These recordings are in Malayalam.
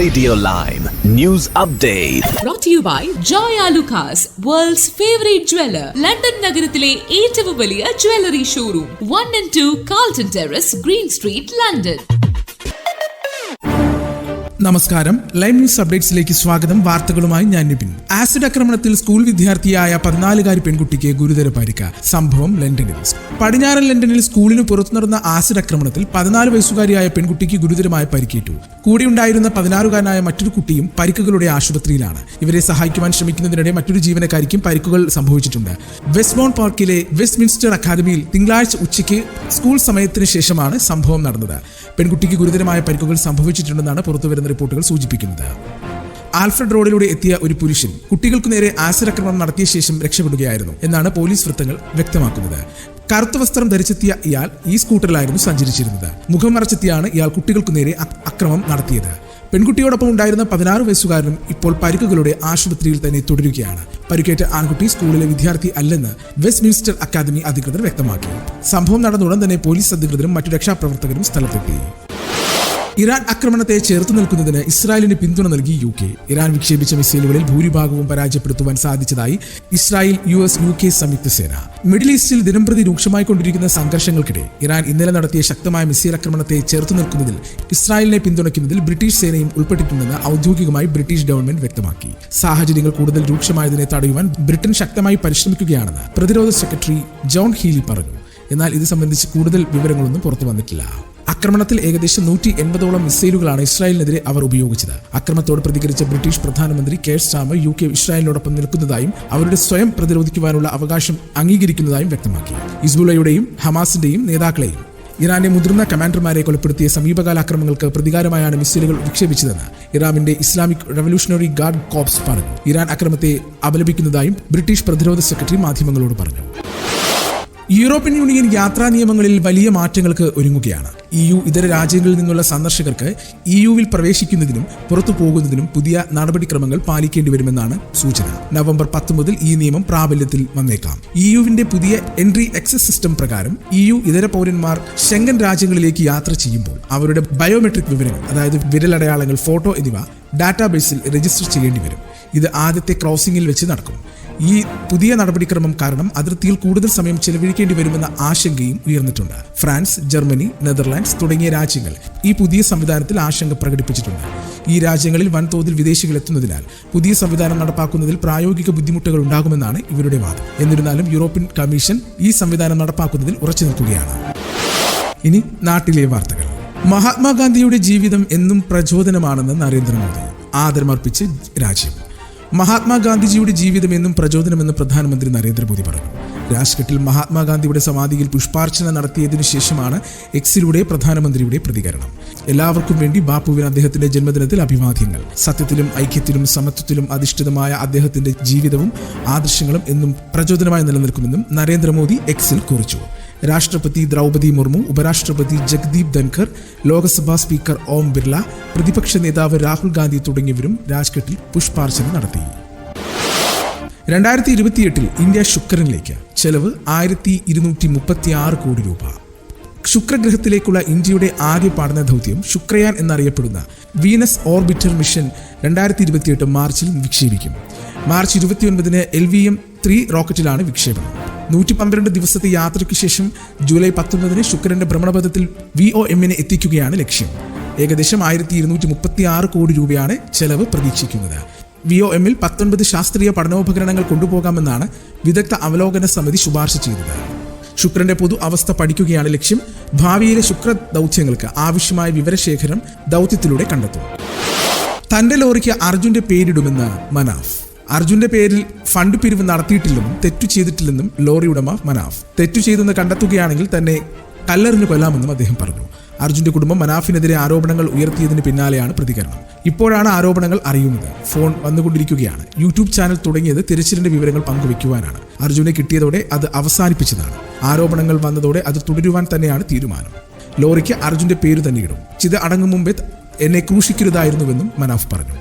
Radio Lime News Update. brought to you by Joy Alucas, world's favorite jeweler. London നഗരത്തിലെ ഏറ്റവും വലിയ jewellery showroom one and two Carlton Terrace Green Street London നമസ്കാരം. ലൈവ് ന്യൂസ് അപ്ഡേറ്റ്സിലേക്ക് സ്വാഗതം. വാർത്തകളുമായി ഞാൻ നിപിൻ. ആസിഡ് ആക്രമണത്തിൽ സ്കൂൾ വിദ്യാർത്ഥിയായ പതിനാലുകാരി പെൺകുട്ടിക്ക് ഗുരുതര പരിക്ക്. സംഭവം ലണ്ടനിൽ. പടിഞ്ഞാറൻ ലണ്ടനിൽ സ്കൂളിന് പുറത്തു നടന്ന ആസിഡ് ആക്രമണത്തിൽ പതിനാല് വയസ്സുകാരിയായ പെൺകുട്ടിക്ക് ഗുരുതരമായി പരിക്കേറ്റു. കൂടെയുണ്ടായിരുന്ന പതിനാറുകാരനായ മറ്റൊരു കുട്ടിയും പരിക്കുകളുടെ ആശുപത്രിയിലാണ്. ഇവരെ സഹായിക്കുവാൻ ശ്രമിക്കുന്നതിനിടെ മറ്റൊരു ജീവനക്കാരിക്കും പരിക്കുകൾ സംഭവിച്ചിട്ടുണ്ട്. വെസ്റ്റ്മോൺ പാർക്കിലെ വെസ്റ്റ്മിൻസ്റ്റർ അക്കാദമിയിൽ തിങ്കളാഴ്ച ഉച്ചയ്ക്ക് സ്കൂൾ സമയത്തിന് ശേഷമാണ് സംഭവം നടന്നത്. പെൺകുട്ടിക്ക് ഗുരുതരമായ പരിക്കുകൾ സംഭവിച്ചിട്ടുണ്ടെന്നാണ് പുറത്തുവരുന്ന റിപ്പോർട്ടുകൾ സൂചിപ്പിക്കുന്നത്. ആൽഫ്രഡ് റോഡിലൂടെ എത്തിയ ഒരു പുരുഷൻ കുട്ടികൾക്ക് നേരെ ആസിഡ് ആക്രമണം നടത്തിയ ശേഷം രക്ഷപ്പെടുകയായിരുന്നു എന്നാണ് പോലീസ് വൃത്തങ്ങൾ വ്യക്തമാക്കുന്നത്. കറുത്ത വസ്ത്രം ധരിച്ചെത്തിയ ഇയാൾ ഈ സ്കൂട്ടറിലായിരുന്നു സഞ്ചരിച്ചിരുന്നത്. മുഖം മറച്ചെത്തിയാണ് ഇയാൾ കുട്ടികൾക്കു നേരെ അക്രമം നടത്തിയത്. പെൺകുട്ടിയോടൊപ്പം ഉണ്ടായിരുന്ന പതിനാറ് വയസ്സുകാരനും ഇപ്പോൾ പരിക്കുകളുടെ ആശുപത്രിയിൽ തന്നെ തുടരുകയാണ്. പരിക്കേറ്റ ആൺകുട്ടി സ്കൂളിലെ വിദ്യാർത്ഥി അല്ലെന്ന് വെസ്റ്റ് മിനിസ്റ്റർ അക്കാദമി അധികൃതർ വ്യക്തമാക്കി. സംഭവം നടന്ന ഉടൻ തന്നെ പോലീസ് അധികൃതരും മറ്റു രക്ഷാപ്രവർത്തകരും സ്ഥലത്തെത്തി. ഇറാൻ ആക്രമണത്തെ ചെറുത്തു നിൽക്കുന്നതിന് ഇസ്രായേലിന് പിന്തുണ നൽകി യു കെ. ഇറാൻ വിക്ഷേപിച്ച മിസൈലുകളിൽ ഭൂരിഭാഗവും പരാജയപ്പെടുത്തുവാൻ സാധിച്ചതായി Israel U S U K സംയുക്ത സേന. മിഡിൽ ഈസ്റ്റിൽ ദിനംപ്രതി രൂക്ഷമായിക്കൊണ്ടിരിക്കുന്ന സംഘർഷങ്ങൾക്കിടെ ഇറാൻ ഇന്നലെ നടത്തിയ ശക്തമായ മിസൈൽ ആക്രമണത്തെ ചെറുത്തു നിൽക്കുന്നതിൽ ഇസ്രായേലിനെ പിന്തുണയ്ക്കുന്നതിൽ ബ്രിട്ടീഷ് സേനയും ഉൾപ്പെട്ടിട്ടുണ്ടെന്ന് ഔദ്യോഗികമായി ബ്രിട്ടീഷ് ഗവൺമെന്റ് വ്യക്തമാക്കി. സാഹചര്യങ്ങൾ കൂടുതൽ രൂക്ഷമായതിനെ തടയുവാൻ ബ്രിട്ടൻ ശക്തമായി പരിശ്രമിക്കുകയാണെന്ന് പ്രതിരോധ സെക്രട്ടറി ജോൺ ഹീലി പറഞ്ഞു. എന്നാൽ ഇത് സംബന്ധിച്ച് കൂടുതൽ വിവരങ്ങളൊന്നും പുറത്തു വന്നിട്ടില്ല. ആക്രമണത്തിൽ ഏകദേശം നൂറ്റി എൺപതോളം മിസൈലുകളാണ് ഇസ്രായേലിനെതിരെ അവർ ഉപയോഗിച്ചത്. അക്രമത്തോട് പ്രതികരിച്ച ബ്രിട്ടീഷ് പ്രധാനമന്ത്രി കെയർ സ്റ്റാമർ യു കെ ഇസ്രായേലിനോടൊപ്പം നിൽക്കുന്നതായും അവരുടെ സ്വയം പ്രതിരോധിക്കുവാനുള്ള അവകാശം അംഗീകരിക്കുന്നതായും വ്യക്തമാക്കി. ഇസ്ബുലയുടെയും ഹമാസിന്റെയും നേതാക്കളെയും ഇറാന്റെ മുതിർന്ന കമാൻഡർമാരെ കൊലപ്പെടുത്തിയ സമീപകാല ആക്രമണങ്ങൾക്ക് പ്രതികാരമായാണ് മിസൈലുകൾ വിക്ഷേപിച്ചതെന്ന് ഇറാമിന്റെ ഇസ്ലാമിക് റവല്യൂഷണറി ഗാർഡ് കോപ്സ് പറഞ്ഞു. ഇറാൻ അക്രമത്തെ അപലപിക്കുന്നതായും ബ്രിട്ടീഷ് പ്രതിരോധ സെക്രട്ടറി മാധ്യമങ്ങളോട് പറഞ്ഞു. യൂറോപ്യൻ യൂണിയൻ യാത്രാ നിയമങ്ങളിൽ വലിയ മാറ്റങ്ങൾക്ക് ഒരുങ്ങുകയാണ്. ഇ യു ഇതര രാജ്യങ്ങളിൽ നിന്നുള്ള സന്ദർശകർക്ക് ഇ യുവിൽ പ്രവേശിക്കുന്നതിനും പുറത്തു പോകുന്നതിനും പുതിയ നടപടിക്രമങ്ങൾ പാലിക്കേണ്ടി വരുമെന്നാണ് സൂചന. നവംബർ പത്ത് മുതൽ ഈ നിയമം പ്രാബല്യത്തിൽ വന്നേക്കാം. ഇ യുവിന്റെ പുതിയ എൻട്രി എക്സസ് സിസ്റ്റം പ്രകാരം ഇ യു ഇതര പൗരന്മാർ ഷെങ്കൻ രാജ്യങ്ങളിലേക്ക് യാത്ര ചെയ്യുമ്പോൾ അവരുടെ ബയോമെട്രിക് വിവരങ്ങൾ അതായത് വിരലടയാളങ്ങൾ ഫോട്ടോ എന്നിവ ഡാറ്റാബേസിൽ രജിസ്റ്റർ ചെയ്യേണ്ടി വരും. ഇത് ആദ്യത്തെ ക്രോസിംഗിൽ വെച്ച് നടക്കും. ഈ പുതിയ നടപടിക്രമം കാരണം അതിർത്തിയിൽ കൂടുതൽ സമയം ചെലവഴിക്കേണ്ടി വരുമെന്ന ആശങ്കയും ഉയർന്നിട്ടുണ്ട്. ഫ്രാൻസ് ജർമ്മനി നെതർലാൻഡ്സ് തുടങ്ങിയ രാജ്യങ്ങൾ ഈ പുതിയ സംവിധാനത്തിൽ ആശങ്ക പ്രകടിപ്പിച്ചിട്ടുണ്ട്. ഈ രാജ്യങ്ങളിൽ വൻതോതിൽ വിദേശികൾ എത്തുന്നതിനാൽ പുതിയ സംവിധാനം നടപ്പാക്കുന്നതിൽ പ്രായോഗിക ബുദ്ധിമുട്ടുകൾ ഉണ്ടാകുമെന്നാണ് ഇവരുടെ വാദം. എന്നിരുന്നാലും യൂറോപ്യൻ കമ്മീഷൻ ഈ സംവിധാനം നടപ്പാക്കുന്നതിൽ ഉറച്ചു നിൽക്കുകയാണ്. ഇനി നാട്ടിലെ വാർത്തകൾ. മഹാത്മാഗാന്ധിയുടെ ജീവിതം എന്നും പ്രചോദനമാണെന്ന് നരേന്ദ്രമോദി ആദരമർപ്പിച്ച് രാജ്യം. മഹാത്മാഗാന്ധിജിയുടെ ജീവിതം എന്നും പ്രചോദനമെന്ന് പ്രധാനമന്ത്രി നരേന്ദ്രമോദി പറഞ്ഞു. രാജ്ഘട്ടിൽ മഹാത്മാഗാന്ധിയുടെ സമാധിയിൽ പുഷ്പാർച്ചന നടത്തിയതിനു ശേഷമാണ് എക്സിലൂടെ പ്രധാനമന്ത്രിയുടെ പ്രതികരണം. എല്ലാവർക്കും വേണ്ടി ബാപ്പുവിന് അദ്ദേഹത്തിന്റെ ജന്മദിനത്തിൽ അഭിവാദ്യങ്ങൾ. സത്യത്തിലും ഐക്യത്തിലും സമത്വത്തിലും അധിഷ്ഠിതമായ അദ്ദേഹത്തിന്റെ ജീവിതവും ആദർശങ്ങളും എന്നും പ്രചോദനമായി നിലനിൽക്കുമെന്നും നരേന്ദ്രമോദി എക്സിൽ കുറിച്ചു. രാഷ്ട്രപതി ദ്രൗപതി മുർമു ഉപരാഷ്ട്രപതി ജഗ്ദീപ് ധൻഖർ ലോക്സഭാ സ്പീക്കർ ഓം ബിർള പ്രതിപക്ഷ നേതാവ് രാഹുൽ ഗാന്ധി തുടങ്ങിയവരും രാജ്ഘട്ടിൽ പുഷ്പാർച്ചന നടത്തി. രണ്ടായിരത്തി ഇരുപത്തിയെട്ടിൽ ഇന്ത്യ ശുക്രനിലേക്ക്. ചെലവ് ആയിരത്തി ഇരുന്നൂറ്റി മുപ്പത്തി ആറ് കോടി രൂപ. ശുക്രഗ്രഹത്തിലേക്കുള്ള ഇന്ത്യയുടെ ആദ്യ പഠന ദൗത്യം ശുക്രയാൻ എന്നറിയപ്പെടുന്ന വീനസ് ഓർബിറ്റർ മിഷൻ രണ്ടായിരത്തി ഇരുപത്തിയെട്ട് മാർച്ചിൽ വിക്ഷേപിക്കും. മാർച്ച് ഇരുപത്തിയൊൻപതിന് എൽ വി എം ത്രീ റോക്കറ്റിലാണ് വിക്ഷേപണം. നൂറ്റി പന്ത്രണ്ട് ദിവസത്തെ യാത്രയ്ക്ക് ശേഷം ജൂലൈ പത്തൊമ്പതിന് ശുക്രന്റെ ഭ്രമണപഥത്തിൽ വി ഒ എമ്മിനെ എത്തിക്കുകയാണ് ലക്ഷ്യം. ഏകദേശം ആയിരത്തി ഇരുന്നൂറ്റി മുപ്പത്തി ആറ് കോടി രൂപയാണ് ചെലവ് പ്രതീക്ഷിക്കുന്നത്. വി ഒ എമ്മിൽ പത്തൊൻപത് ശാസ്ത്രീയ പഠനോപകരണങ്ങൾ കൊണ്ടുപോകാമെന്നാണ് വിദഗ്ധ അവലോകന സമിതി ശുപാർശ ചെയ്തത്. ശുക്രന്റെ പൊതു അവസ്ഥ പഠിക്കുകയാണ് ലക്ഷ്യം. ഭാവിയിലെ ശുക്ര ദൗത്യങ്ങൾക്ക് ആവശ്യമായ വിവരശേഖരം ദൗത്യത്തിലൂടെ കണ്ടെത്തും. തന്റെ ലോറിക്ക് അർജുന്റെ പേരിടുമെന്ന് മനാഫ്. അർജുന്റെ പേരിൽ ഫണ്ട് പിരിവ് നടത്തിയിട്ടില്ലെന്നും തെറ്റു ചെയ്തിട്ടില്ലെന്നും ലോറി ഉടമ മനാഫ്. തെറ്റു ചെയ്തെന്ന് കണ്ടെത്തുകയാണെങ്കിൽ തന്നെ കല്ലറിഞ്ഞു കൊല്ലാമെന്നും അദ്ദേഹം പറഞ്ഞു. അർജുന്റെ കുടുംബം മനാഫിനെതിരെ ആരോപണങ്ങൾ ഉയർത്തിയതിന് പിന്നാലെയാണ് പ്രതികരണം. ഇപ്പോഴാണ് ആരോപണങ്ങൾ അറിയുന്നത്. ഫോൺ വന്നുകൊണ്ടിരിക്കുകയാണ്. യൂട്യൂബ് ചാനൽ തുടങ്ങിയത് തിരച്ചിലിന്റെ വിവരങ്ങൾ പങ്കുവയ്ക്കുവാനാണ്. അർജുനെ കിട്ടിയതോടെ അത് അവസാനിപ്പിച്ചതാണ്. ആരോപണങ്ങൾ വന്നതോടെ അത് തുടരുവാൻ തന്നെയാണ് തീരുമാനം. ലോറിക്ക് അർജുന്റെ പേര് തന്നെ ഇടും. ചിത അടങ്ങും മുമ്പേ എന്നെ ക്രൂശിക്കരുതായിരുന്നുവെന്നും മനാഫ് പറഞ്ഞു.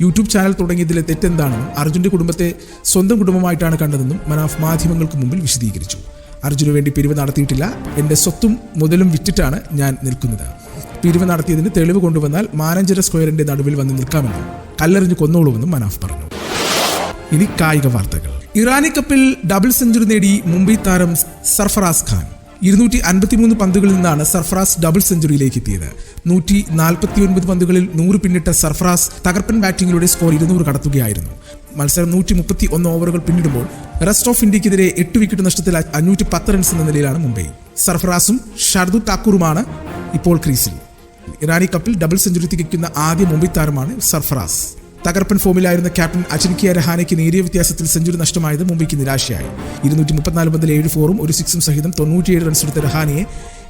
യൂട്യൂബ് ചാനൽ തുടങ്ങിയതിലെ തെറ്റെന്താണെന്നും അർജുന്റെ കുടുംബത്തെ സ്വന്തം കുടുംബമായിട്ടാണ് കണ്ടതെന്നും മനാഫ് മാധ്യമങ്ങൾക്ക് മുമ്പിൽ വിശദീകരിച്ചു. അർജുന് വേണ്ടി പിരിവ് നടത്തിയിട്ടില്ല. എന്റെ സ്വത്തും മുതലും വിറ്റിട്ടാണ് ഞാൻ നിൽക്കുന്നത്. പിരിവ് നടത്തിയതിന് തെളിവ് കൊണ്ടുവന്നാൽ മാനഞ്ചര സ്ക്വയറിന്റെ നടുവിൽ വന്ന് നിൽക്കാമെന്നും കല്ലെറിഞ്ഞ് കൊന്നോളുമെന്നും മനാഫ് പറഞ്ഞു. ഇനി കായിക വാർത്തകൾ. ഇറാനി കപ്പിൽ ഡബിൾ സെഞ്ചുറി നേടി മുംബൈ താരം സർഫറാസ് ഖാൻ. ഇരുന്നൂറ്റി അൻപത്തിമൂന്ന് പന്തുകളിൽ നിന്നാണ് സർഫറാസ് ഡബിൾ സെഞ്ചുറിയിലേക്ക് എത്തിയത്. നൂറ്റി നാൽപ്പത്തി ഒൻപത് പന്തുകളിൽ നൂറ് പിന്നിട്ട സർഫറാസ് തകർപ്പൻ ബാറ്റിംഗിലൂടെ സ്കോർ ഇരുന്നൂറ് കടത്തുകയായിരുന്നു. മത്സരം നൂറ്റി മുപ്പത്തി ഒന്ന് ഓവറുകൾ പിന്നിടുമ്പോൾ റെസ്റ്റ് ഓഫ് ഇന്ത്യക്കെതിരെ എട്ട് വിക്കറ്റ് നഷ്ടത്തിൽ അഞ്ഞൂറ്റി പത്ത് റൺസ് എന്ന നിലയിലാണ് മുംബൈ. സർഫറാസും ഷർദു താക്കൂറുമാണ് ഇപ്പോൾ ക്രീസിൽ. ഇറാനി കപ്പിൽ ഡബിൾ സെഞ്ചുറി തികയ്ക്കുന്ന ആദ്യ മുംബൈ താരമാണ് സർഫറാസ്. തകർപ്പൻ ഫോമിലായിരുന്ന ക്യാപ്റ്റൻ അചൻകിയ രഹാനയ്ക്ക് നേരിയ വ്യത്യാസത്തിൽ സെഞ്ചുറി നഷ്ടമായത് മുംബൈക്ക് നിരാശയായി. ഇരുന്നൂറ്റി മുപ്പത്തിനാല് പന്തിൽ ഏഴ് ഫോറും ഒരു സിക്സും സഹിതം തൊണ്ണൂറ്റിയേഴ് റൺസ് എടുത്ത രഹാനയെ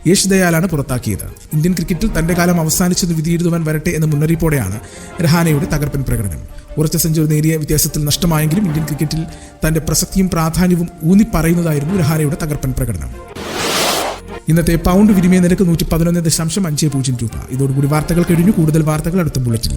യേശ് ദയാലാണ് പുറത്താക്കിയത്. ഇന്ത്യൻ ക്രിക്കറ്റിൽ തന്റെ കാലം അവസാനിച്ചെന്ന് വിധിയിരുത്തുവാൻ വരട്ടെ എന്ന മുന്നറിയിപ്പോടെയാണ് രഹാനയുടെ തകർപ്പൻ പ്രകടനം. ഉറച്ച സെഞ്ചുറി നേരിയ വ്യത്യാസത്തിൽ നഷ്ടമായെങ്കിലും ഇന്ത്യൻ ക്രിക്കറ്റിൽ തന്റെ പ്രസക്തിയും പ്രാധാന്യവും ഊന്നിപ്പറയുന്നതായിരുന്നു രഹാനയുടെ തകർപ്പൻ പ്രകടനം. ഇന്നത്തെ പൗണ്ട് വിനിമയ നിരക്ക് നൂറ്റി പതിനൊന്ന് ദശാംശം അഞ്ച് പൂജ്യം രൂപ. ഇതോടുകൂടി വാർത്തകൾ കഴിഞ്ഞു. കൂടുതൽ വാർത്തകൾ അടുത്ത ബുള്ളറ്റിൽ